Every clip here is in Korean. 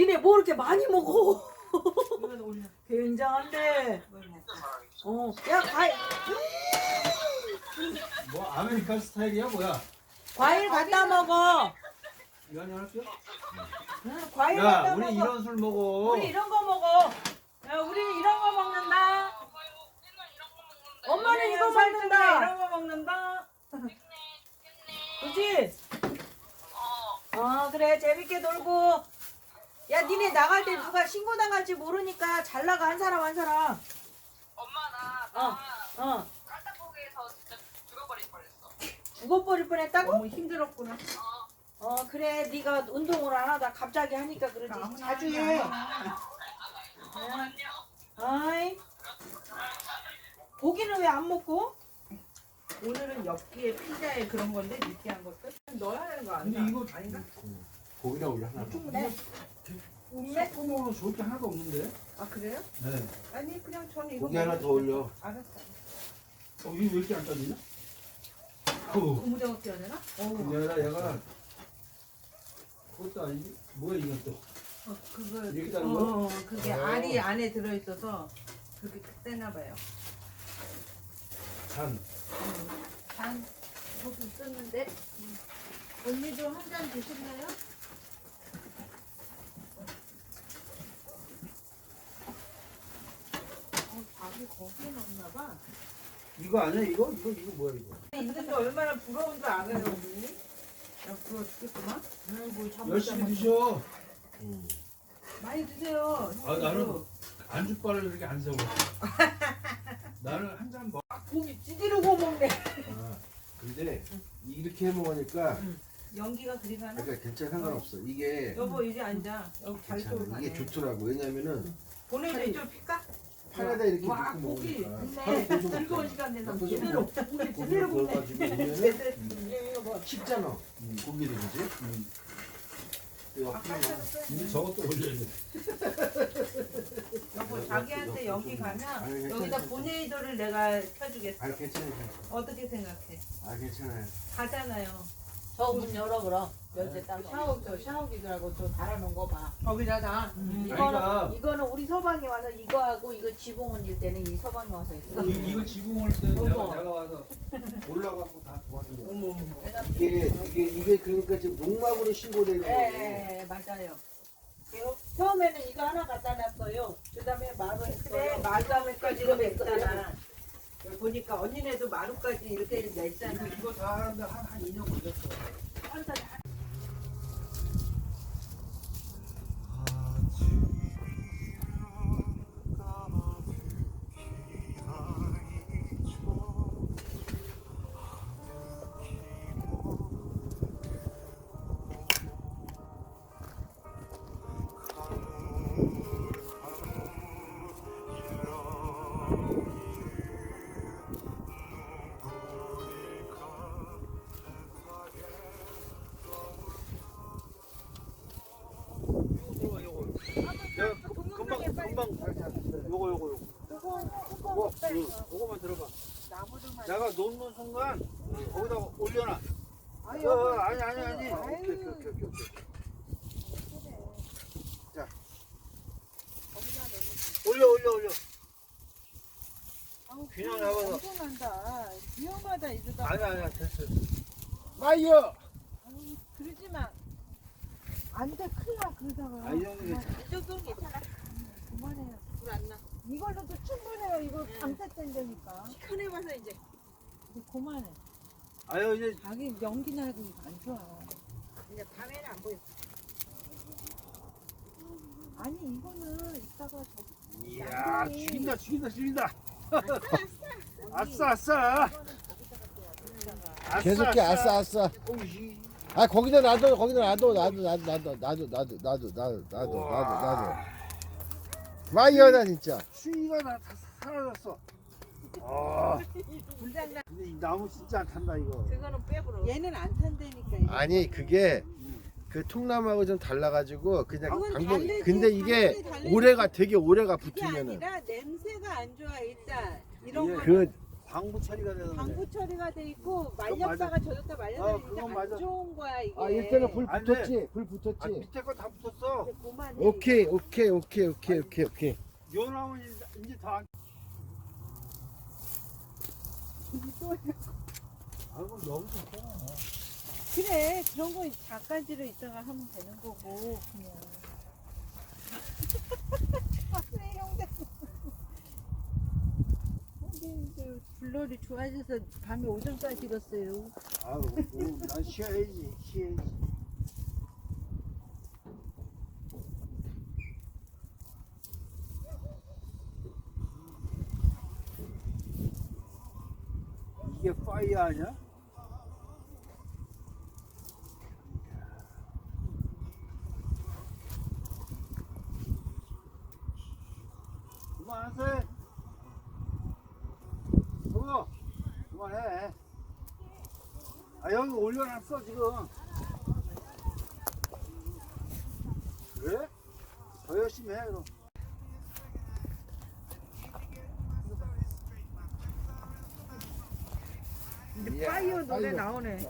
니네 뭐 이렇게 많이 먹어? 이건 올려 굉장한데. 어. 야 과일 뭐 아메리칸 스타일이야 뭐야? 과일 갖다 먹어. 이거 할게. 응, 과일 야 갖다 우리 먹어. 이런 술 먹어. 우리 이런 거 먹어. 야 우리 이런 거 먹는다. 엄마 거 엄마는 이거 먹는다. 이런 거 먹는다 그지? 어어 그래 재밌게 놀고. 야 니네 나갈 때 누가 신고 당할지 모르니까 잘 나가 한 사람 한 사람. 엄마 나, 어. 나어 깔딱고기에서 진짜 죽어버릴 뻔했어 죽어버릴 뻔했다고? 너무 힘들었구나 어 어 그래 네가 운동을 안 하다 갑자기 하니까 그러지 자주 해. 않아. 아이 고기는 왜 안 먹고? 오늘은 엽기에 피자에 그런 건데 느끼한 것들 넣어야 하는 거 근데 아닌가? 이거 아닌가? 고기랑 우리 하나. 네. 섞어 먹으면 좋을 게 하나도 없는데. 아 그래요? 네. 아니 그냥 저는 이거 고기 하나 더 올려. 알았어 어 이거 왜 이렇게 안 따지냐? 어. 고무장어 껴야 되나? 그게 아니라 얘가 그것도 아니지. 뭐야 이건 또. 어, 그거 이렇게 어, 따는 거야? 어, 그게 어. 알이 안에 들어 있어서 그게 그때나 봐요 간. 단 거기 있었는데 언니도 한 잔 드실래요? 어, 밥이 거기에 넣나 봐. 이거 아니야 이거? 이거 이거 뭐야 이거? 있는데 얼마나 부러운 줄 알아요, 언니? 야, 부러워 죽겠구만. 아이고 참 열심히 드셔. 음. 많이 드세요. 아, 나는- 안주바를 이렇게 안 세워. 나는 한 잔 먹. 고기 찌르고 먹네. 아, 근데 이렇게 해 먹으니까 연기가 그리 가나? 그러니까 괜찮아 상관없어. 이게 여보 이리 앉아. 여기 잘 쏘고 괜찮아. 가네. 이게 좋더라고. 왜냐면은 보내줘 이쪽 필까? 팔에다 이렇게 와, 넣고 고기. 먹으니까. 고소 즐거운 먹잖아. 시간 내서 고소 제대로 먹- 고기 고기를 제대로 먹네. 구워가지고 넣으면은 제대로. 음, 이거 쉽잖아. 고기를 그지? 음. 이거 아, 그냥 근데 저것도 올려야 돼. 여보 자기한테 여기 가면 아니, 여기다 괜찮아. 보네이도를 내가 켜주겠어. 아. 괜찮아요. 어떻게 생각해? 아 괜찮아요. 가잖아요. 저 문 열어 그럼 열대 따로. 샤워 저 샤워기들하고 저 달아놓은 거 봐. 거기다 다. 음, 아이가. 이거는 이거는 우리 서방이 와서 이거 하고 이거 지붕 옮길 때는 이 서방이 와서 했어. 이, 이거 지붕 올때 내가, 어머. 내가 와서 올라가고 다 도와준 거야. 어머 어머. 내가 이게 이게 이게 그러니까 지금 농막으로 신고되는 거예요. 예, 예, 맞아요. 그리고 처음에는 이거 하나 갖다 놨어요. 그 다음에 마루 했어요. 그래 마루까지 이렇게 냈잖아. 여기 보니까 언니네도 마루까지 이렇게 냈잖아. 이거, 다 하는데 한, 한 2년 걸렸어. 내가 순간 거기다 올려놔. 어, 어, 아니 아니 아니. 오케이 오케이 오케이 오케이. 오케이. 자. 올려 올려 올려. 균형 잡아서. 엄청난다. 위험하다 이러다. 아니 아니야 됐어. 마이어. 그러지 마. 안돼 큰일 나 그러다가. 아 이 정도 괜찮아. 이 정도는 괜찮아. 그만해요. 불안 나. 이걸로도 충분해요. 이거 밤새 뗀다니까. 시큰해봐서 이제. 이제 그만해. 아유 이제 자기 연기 나고 이거 안 좋아. 이제 밤에는 안 보여. 아니 이거는 이따가 저기 이야 죽인다 죽인다 죽인다. 아싸 아싸. 아싸, 계속해 아싸 아싸. 아 거기다 놔둬 거기다 놔둬 놔둬 놔둬 놔둬 놔둬 놔둬 놔둬 놔둬 놔둬 놔둬 놔둬. 마이어다 진짜. 수위가 나 다 사라졌어. 아. 근데 이 나무 진짜 안 탄다 이거. 그거는 빼버려. 얘는 안 탄다니까 아니 그게 그 통나무하고 좀 달라가지고 그냥 그건 방법. 달래지. 근데 이게. 오래가 되게 오래가 그게 붙으면은 아니라 냄새가 안 좋아 일단 이런 예. 거 그 방부 처리가 되는데. 방부 처리가 돼 있고. 말렸다가 젖었다 어, 말렸다 이제 그건 안 맞아. 좋은 거야 이게. 아 이때는 불안 돼. 붙었지 불 아, 붙었지. 밑에 거 다 붙었어. 그만해. 오케이 오케이 오케이 오케이 오케이 오케이. 요 이제, 이제 다. 안- 아이고 너무 좋잖아. 그래 그런 거 작가지로 있다가 하면 되는 거고 그냥. 아네 형제. 근데 이제 불놀이 좋아져서 밤에 오전까지 갔어요. 오, 난 쉬어야지, 쉬어야지. 파이어 아니야? 그만하세요. 그거 그만해. 아 여기 올려놨어 지금 그래? 더 열심히 해 그럼 파이어 노래 나오네.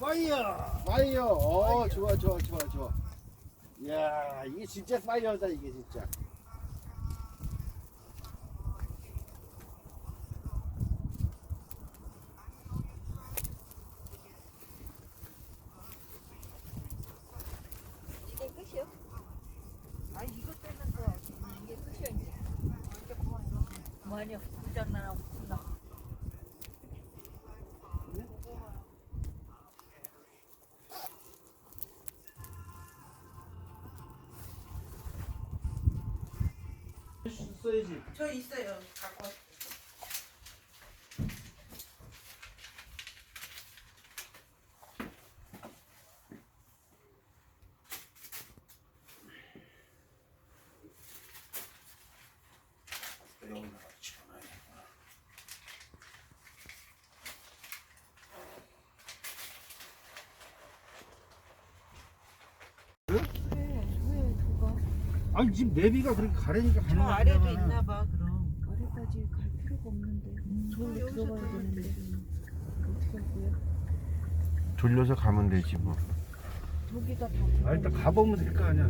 파이어 파이어. 어 좋아 좋아 좋아 좋아. 야 이게 진짜 파이어다 이게 진짜. 이게 끝이요? 아 이거 때는 거 이게 끝이야 이제. 이제 그만. 뭐하냐? 부장난하고 저 있어요. 갖고. 왔어요. 여기다가 아니 지금 내비가 그렇게 가려니까 가는 저 거야 아래도 있나 봐 그럼. 아래까지 갈 필요가 없는데 저기로 여기서 들어가야 들어가면 되는데 어떻게 할 거야? 돌려서 가면 되지 뭐. 저기가 다아 일단 가보면 될 거 아니야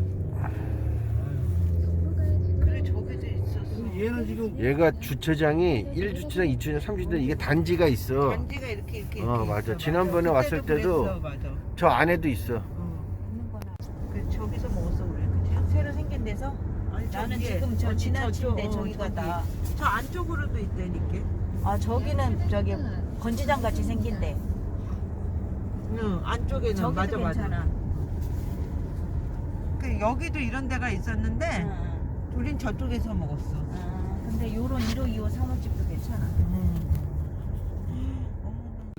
그래 저기도 있었어. 얘는 지금 얘가 주차장이 1주차장, 2주차장, 3주차장 이게 단지가 있어. 단지가 이렇게 이렇게. 어, 이렇게 맞아. 있어, 지난번에 왔을 때도 그랬어, 맞아. 저 안에도 있어. 어. 그 저기서 먹었어 우리 그치? 새로 생긴 데서 아니, 나는 저기에, 지금 저 어, 지나친데 저쪽, 어, 저기가 저기. 다. 저 안쪽으로도 있다니까. 아 저기는 저기 건지장 같이 생긴데. 응 안쪽에는 저기도 맞아 맞아. 괜찮아. 그 여기도 이런 데가 있었는데 응. 우린 저쪽에서 먹었어. 아, 근데 요런 1호, 2호 사무집도 괜찮아.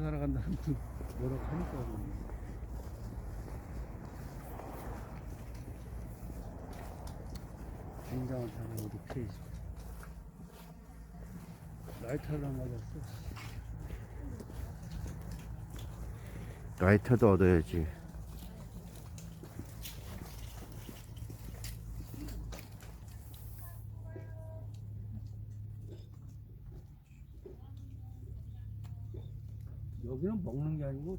살아간다는 여러 하니까 굉장한 사람이 이렇게 있어 라이터를 안 맞았어 라이터도 얻어야지. 여기는 먹는 게 아니고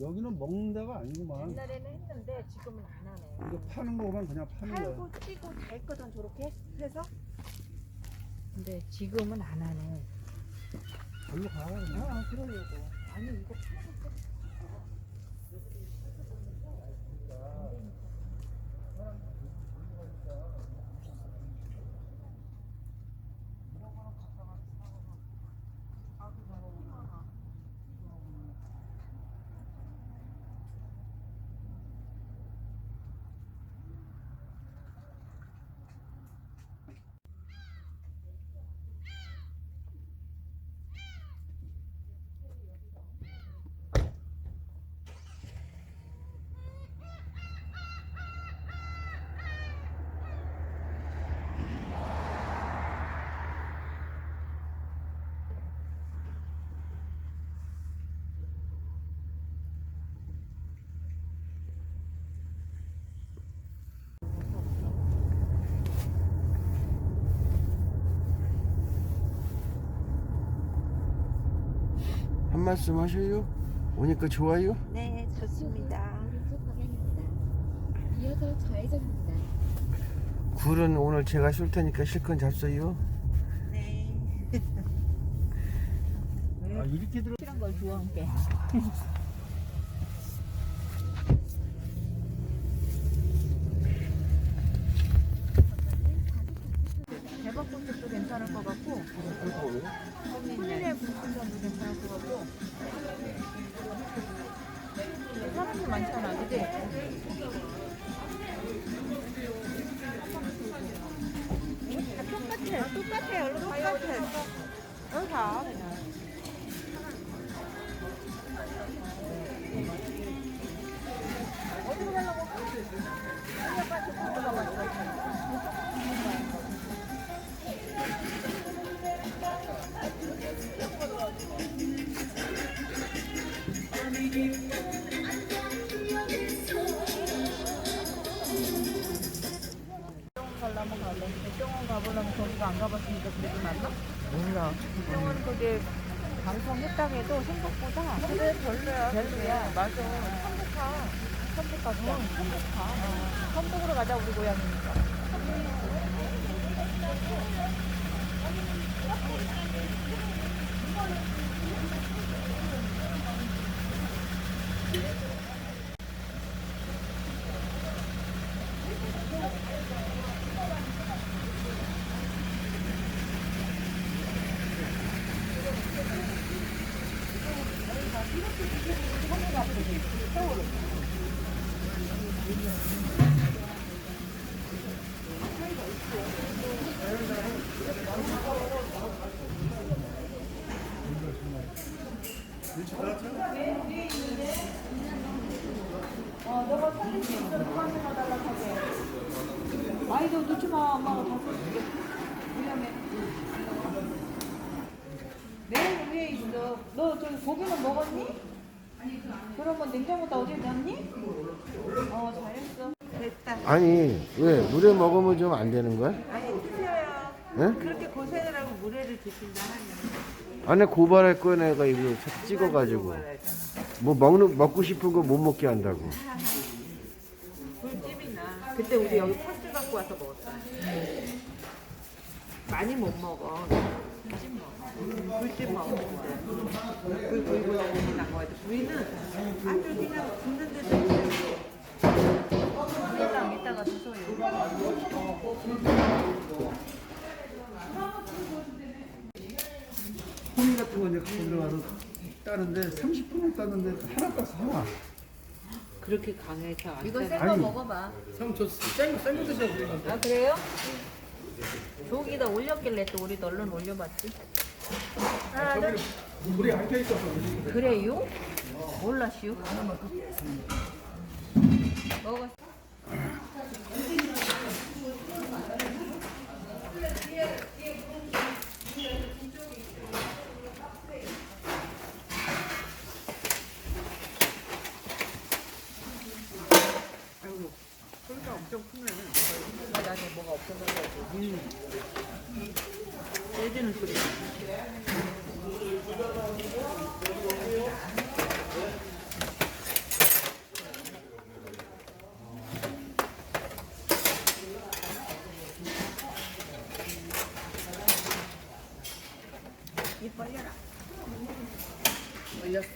여기는 먹는 데가 아니구만 옛날에는 했는데 지금은 안 하네. 이거 파는 거만 그냥 파는 거야 팔고 찌고 다 했거든 저렇게 해서. 근데 지금은 안 하네. 절로 가 그냥. 아 그러려고. 아니 이거 파는 거 한 말씀 하셔요? 오니까 좋아요? 네, 좋습니다. 방향입니다. 이어서 좌회전입니다. 굴은 오늘 제가 쏠 테니까 실컷 잡어요. 네. 아 이렇게 들어. 이런 걸 좋아한게. 대박꽃도 괜찮을 것 같고, 호민의 분신전도 괜찮을 것 같고, 사람이 그게 방송했다고 해도 생각보다 그래 별로야. 별로야. 맞아. 천국가. 천국 가자. 천국 가. 어. 천국으로 가자 우리 고향이니까. 아이도 놓지 마. 엄마가 다 써줄게. 위험해. 내 위에 있어. 너 저기 고기는 먹었니? 그러면 냉장고다 어디 놨니? 어 잘했어. 됐다. 아니 왜 물에 먹으면 좀 안 되는 거야? 아니, 드세요. 예? 그렇게 고생을 하고 물회를 드신다 하니. 안에 고발할 거 내가 이거 자- 찍어가지고 뭐 먹는 먹고 싶은 거 못 먹게 한다고. 굴집이나. 그때 우리 여기 파스 갖고 와서 먹었다. 많이 못 먹어. 굴집 먹어. 굴집 먹어. 굴 굴고 고기 난 거야. 우리는 아주 그냥 굽는 데도 있고. 물에랑 이따가 드셔요. 같은 거 이제 갖고 들어가서 따는데 30분을 따는데 하나 땄어 하나. 그렇게 강해서 안 이거 돼. 센거 먹어봐. 형저 생거 드셔도 돼요. 아 그래요? 저기다 올렸길래 또 우리도 얼른 올려봤지. 하나 둘. 물이 안껴 있어서. 그래요? 몰랐슈. 먹어. 소리가 엄청 크네. 나중에 뭐가 없어서 그러지. 깨지는 소리. 입 벌려라. 벌렸어.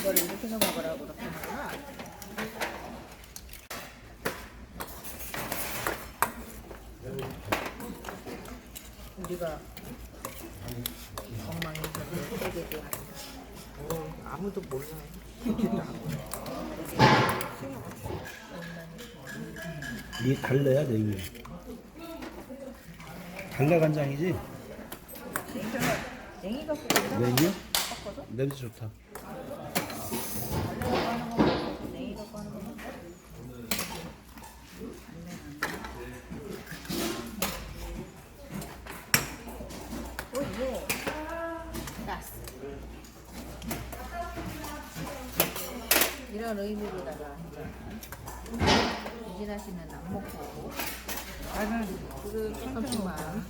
이거를 이렇게 해서 먹으라고 그렇게 하구나. 우리가 엉망이었는데 세계 대한 아무도 몰라. 이게 달래야 내일. 달래 간장이지? 냉이 그냥 내일이요? 냄새 좋다. 냉이 갖고 하는 거는 오예 나스 이런 의미로다가 이진아 씨는 안 먹고. 나는 그 조금만